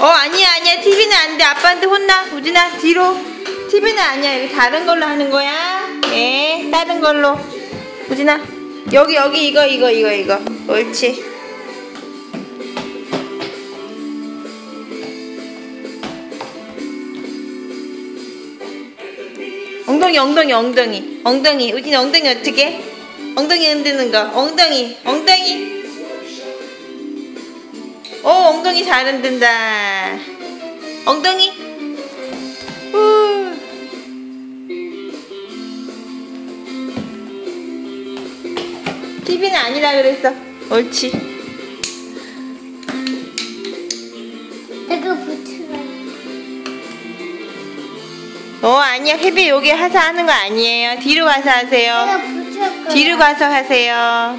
어 아니야 아니야. TV는 안 돼. 아빠한테 혼나. 우진아 뒤로. TV는 아니야. 이렇게 다른 걸로 하는 거야. 예 다른 걸로. 우진아 여기 여기 이거 이거 이거 이거. 옳지. 엉덩이 엉덩이 엉덩이. 엉덩이. 우진이 엉덩이 어떻게? 엉덩이 흔드는 거. 엉덩이 엉덩이 오 엉덩이 잘 흔든다. 엉덩이? 후. TV는 아니라 그랬어. 옳지. 내가 붙여라. 어 아니야. 혜비 여기 하서 하는 거 아니에요. 뒤로 가서 하세요. 뒤로 가서 하세요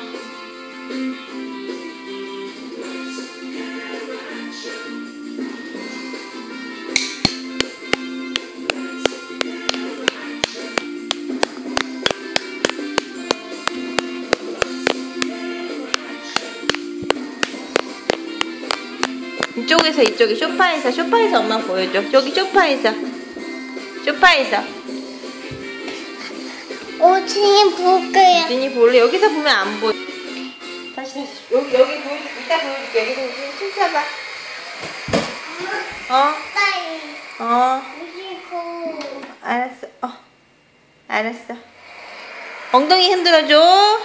이쪽에서 이쪽에 소파에서 소파에서 엄마 보여줘. 저기 소파에서. 소파에서. 오징이 볼 거야. 진이 볼래? 여기서 보면 안 보여. 다시 다시. 여기 여기 보여. 이따 보여줄게. 여기서 우진이 춤 춰봐. 어? 어. 알았어. 어. 알았어. 엉덩이 흔들어줘